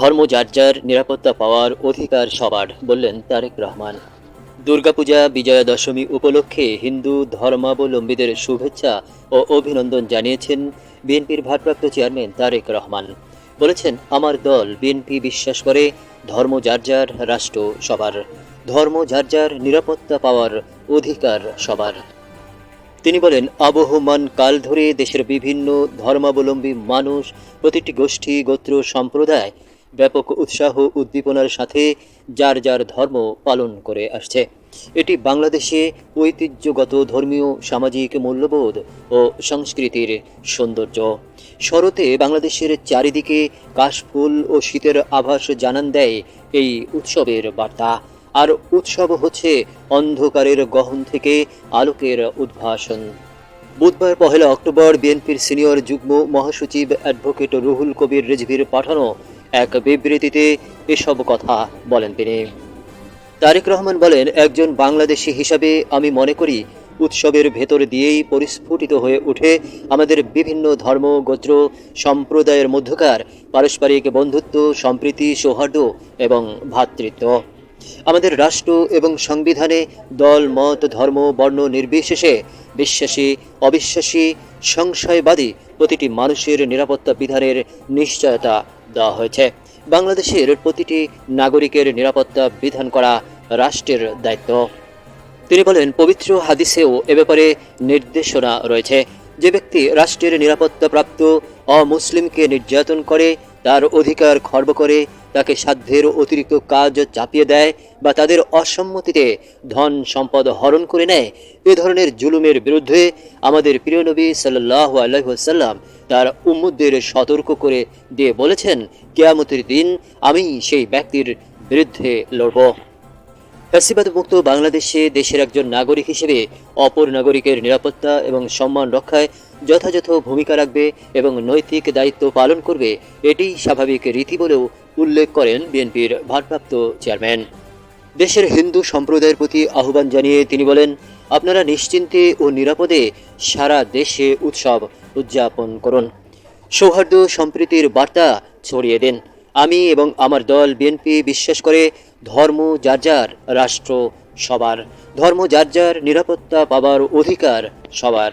ধর্ম, যার যার নিরাপত্তা, পাওয়ার অধিকার সবার, বললেন তারেক রহমান। দুর্গাপূজা বিজয়া দশমী উপলক্ষে হিন্দু ধর্মাবলম্বীদের শুভেচ্ছা ও অভিনন্দন জানিয়েছেন বিএনপির ভারপ্রাপ্ত চেয়ারম্যান তারেক রহমান। বলেছেন, আমার দল বিএনপি বিশ্বাস করে, ধর্ম যার যার, রাষ্ট্র সবার। ধর্ম যার যার, নিরাপত্তা, পাওয়ার অধিকার সবার। তিনি বলেন, আবহমান কাল ধরে দেশের বিভিন্ন ধর্মাবলম্বী মানুষ, প্রতিটি গোষ্ঠী, গোত্র, সম্প্রদায় ব্যাপক উৎসাহ উদ্দীপনার সাথে যার যার ধর্ম পালন করে আসছে। এটি বাংলাদেশে ঐতিহ্যগত ধর্মীয়, সামাজিক মূল্যবোধ ও সংস্কৃতির সৌন্দর্য। শরতে বাংলাদেশের চারিদিকে কাশফুল ও শীতের আভাস জানান দেয় এই উৎসবের বার্তা। আর উৎসব হচ্ছে অন্ধকারের গহন থেকে আলোকের উদ্ভাসন। বুধবার পহেলা অক্টোবর বিএনপির সিনিয়র যুগ্ম মহাসচিব অ্যাডভোকেট রুহুল কবির রিজভির পাঠানো এক বিবৃতিতে এসব কথা বলেন তিনি। তারেক রহমান বলেন, একজন বাংলাদেশি হিসাবে আমি মনে করি, উৎসবের ভেতর দিয়েই পরিস্ফুটিত হয়ে উঠে আমাদের বিভিন্ন ধর্ম, গোত্র, সম্প্রদায়ের মধ্যকার পারস্পরিক বন্ধুত্ব, সম্প্রীতি, সৌহার্দ্য এবং ভ্রাতৃত্ব আমাদের রাষ্ট্র এবং সংবিধানে দল, মত, ধর্ম, বর্ণ নির্বিশেষে বিশ্বাসী, অবিশ্বাসী, সংশয়বাদী প্রতিটি মানুষের নিরাপত্তা বিধানের নিশ্চয়তা দেওয়া হয়েছে। বাংলাদেশের প্রতিটি নাগরিকের নিরাপত্তা বিধান করা রাষ্ট্রের দায়িত্ব। তিনি বলেন, পবিত্র হাদিসেও এ ব্যাপারে নির্দেশনা রয়েছে। যে ব্যক্তি রাষ্ট্রের নিরাপত্তাপ্রাপ্ত অমুসলিমকে নির্যাতন করে, তার অধিকার খর্ব করে তাকে সাধ্যের অতিরিক্ত কাজ চাপিয়ে দেয় বা তাদের অসম্মতিতে ধন সম্পদ হরণ করে নেয়। এ ধরনের জুলুমের বিরুদ্ধে আমাদের প্রিয় নবী সাল্লাহ আল্লাহসাল্লাম তার উম্মুদের সতর্ক করে দিয়ে বলেছেন, কেয়ামতের দিন আমি সেই ব্যক্তির বিরুদ্ধে লড়ব। ফ্যাসিবাদ মুক্ত বাংলাদেশে দেশের একজন নাগরিক হিসেবে অপর নাগরিকের নিরাপত্তা এবং সম্মান রক্ষায় যথাযথ ভূমিকা রাখবে এবং নৈতিক দায়িত্ব পালন করবে, এটি স্বাভাবিক রীতি বলেও উল্লেখ করেন বিএনপির ভারপ্রাপ্ত চেয়ারম্যান। দেশের হিন্দু সম্প্রদায়ের প্রতি আহ্বান জানিয়ে তিনি বলেন, আপনারা নিশ্চিন্তে ও নিরাপদে সারা দেশে উৎসব উদযাপন করুন। সৌহার্দ্য সম্প্রীতির বার্তা ছড়িয়ে দেন। আমি এবং আমার দল বিএনপি বিশ্বাস করে ধর্ম যার যার, রাষ্ট্র সবার। ধর্ম যার যার, নিরাপত্তা পাবার অধিকার সবার।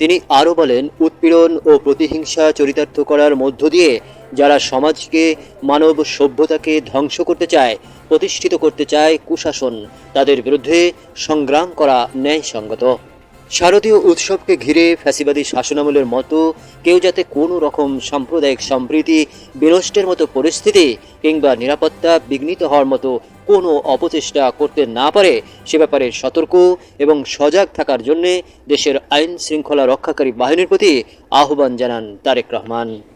তিনি আরও বলেন, উৎপীড়ন ও প্রতিহিংসা চরিতার্থ করার মধ্য দিয়ে যারা সমাজকে, মানব সভ্যতাকে ধ্বংস করতে চায়, প্রতিষ্ঠিত করতে চায় কুশাসন, তাদের বিরুদ্ধে সংগ্রাম করা ন্যায়সঙ্গত। শারদীয় উৎসবকে ঘিরে ফ্যাসিবাদী শাসনামলের মতো কেউ যাতে কোনো রকম সাম্প্রদায়িক সম্প্রীতি, বিনষ্টের মতো পরিস্থিতি কিংবা নিরাপত্তা বিঘ্নিত হওয়ার মতো কোনো অপচেষ্টা করতে না পারে, সে ব্যাপারে সতর্ক এবং সজাগ থাকার জন্যে দেশের আইন শৃঙ্খলা রক্ষাকারী বাহিনীর প্রতি আহ্বান জানান তারেক রহমান।